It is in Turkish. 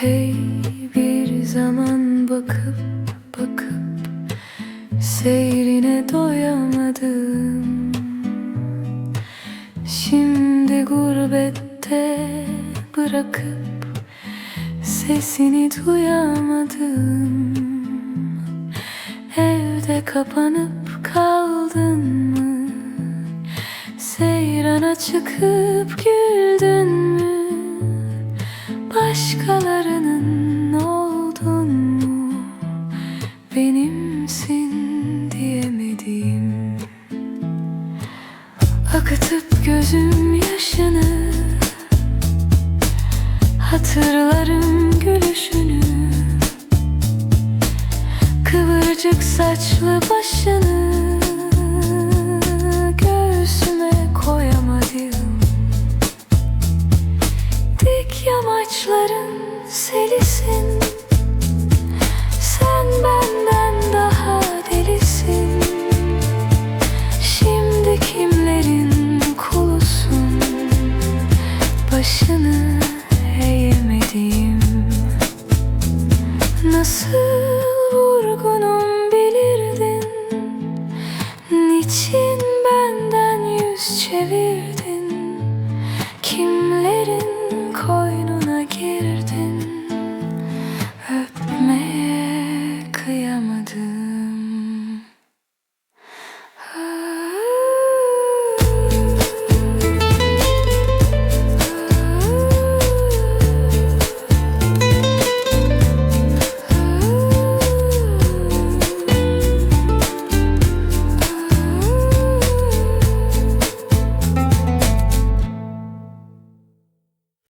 Hey bir zaman bakıp bakıp Seyrine doyamadım Şimdi gurbette bırakıp Sesini duyamadım Evde kapanıp kaldın mı? Seyrana çıkıp güldün? Başkalarının oldun mu? Benimsin diyemedim Akıtıp gözüm yaşını Hatırlarım gülüşünü Kıvırcık saçlı başını saçların selisin. Sen benden daha delisin. Şimdi kimlerin kulusun? Başını eğemedim Nasıl vurgunum bilirdin? Niçin benden yüz çevirdin? Kimlerin get it.